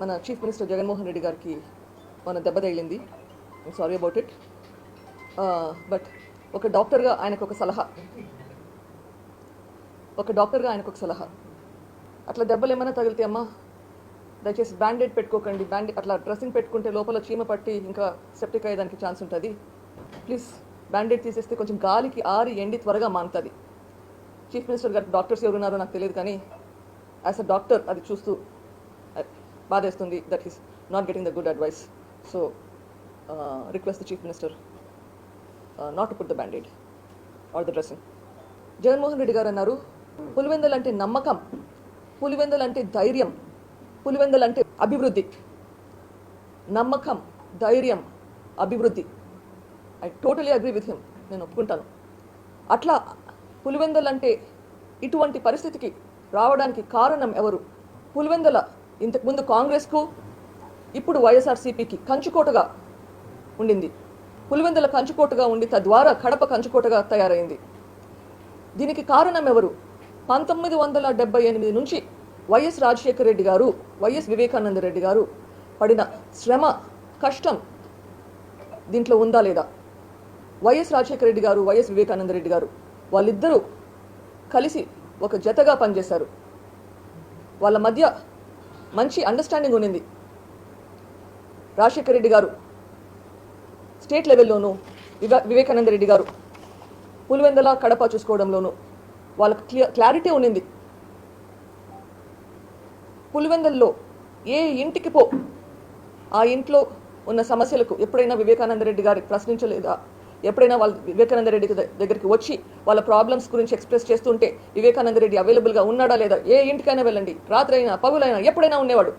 మన chief minister Jaganmohan Reddy గారికి మన దెబ్బ తగిలింది. సారీ అబౌట్ ఇట్ బట్ ఒక డాక్టర్గా ఆయనకు ఒక సలహా. ఒక డాక్టర్గా ఆయనకు ఒక సలహా. అట్లా దెబ్బలు ఏమైనా తగిలితే అమ్మా దయచేసి బ్యాండేడ్ పెట్టుకోకండి. బ్యాండేడ్ అట్లా డ్రెస్సింగ్ పెట్టుకుంటే లోపల చీమ పట్టి ఇంకా సెప్టిక్ అయ్యేదానికి ఛాన్స్ ఉంటుంది. ప్లీజ్ బ్యాండేడ్ తీసేస్తే కొంచెం గాలికి ఆరి ఎండి త్వరగా మానుతుంది. చీఫ్ మినిస్టర్ గారు డాక్టర్స్ ఎవరున్నారో నాకు తెలియదు కానీ యాజ్ అ డాక్టర్ అది చూస్తూ బాధేస్తుంది that is not getting the good advice so request the chief minister not to put the bandaid or the dressing Jaganmohan Reddy గారు అన్నారు పులివెందల్ అంటే నమ్మకం పులివెందల్ అంటే ధైర్యం పులివెందల్ అంటే అభివృద్ధి. నమ్మకం ధైర్యం అభివృద్ధి. I totally agree with him నేను ఒప్పుకుంటాను. అట్లా పులివెందల్ అంటే ఇటువంటి పరిస్థితికి రావడానికి కారణం ఎవరు? పులివెందల ఇంతకుముందు కాంగ్రెస్కు ఇప్పుడు వైఎస్ఆర్సీపీకి కంచుకోటగా ఉండింది. పులివెందుల కంచుకోటగా ఉండి తద్వారా కడప కంచుకోటగా తయారైంది. దీనికి కారణం ఎవరు పంతొమ్మిది వందల డెబ్బై ఎనిమిది నుంచి వైఎస్ రాజశేఖర రెడ్డి గారు వైఎస్ వివేకానంద రెడ్డి గారు పడిన శ్రమ కష్టం దీంట్లో ఉందా లేదా? వైఎస్ రాజశేఖర రెడ్డి గారు వైఎస్ వివేకానంద రెడ్డి గారు వాళ్ళిద్దరూ కలిసి ఒక జతగా పనిచేశారు. వాళ్ళ మధ్య మంచి అండర్స్టాండింగ్ ఉండింది రాజశేఖర రెడ్డి గారు స్టేట్ లెవెల్లోనూ వివే వివేకానంద రెడ్డి గారు పులివెందల కడప చూసుకోవడంలోనూ వాళ్ళకు క్లియర్ క్లారిటీ ఉన్నింది. పులివెందల్లో ఏ ఇంటికి పో ఆ ఇంట్లో ఉన్న సమస్యలకు ఎప్పుడైనా వివేకానంద రెడ్డి గారికి ప్రశ్నించలేదా? ఎప్పుడైనా వాళ్ళ వివేకానంద రెడ్డి దగ్గరికి వచ్చి వాళ్ళ ప్రాబ్లమ్స్ గురించి ఎక్స్ప్రెస్ చేస్తుంటే వివేకానంద రెడ్డి అవైలబుల్గా ఉన్నాడా లేదా? ఏ ఇంటికైనా వెళ్ళండి. రాత్రి అయినా పగులైనా ఎప్పుడైనా ఉండేవాడు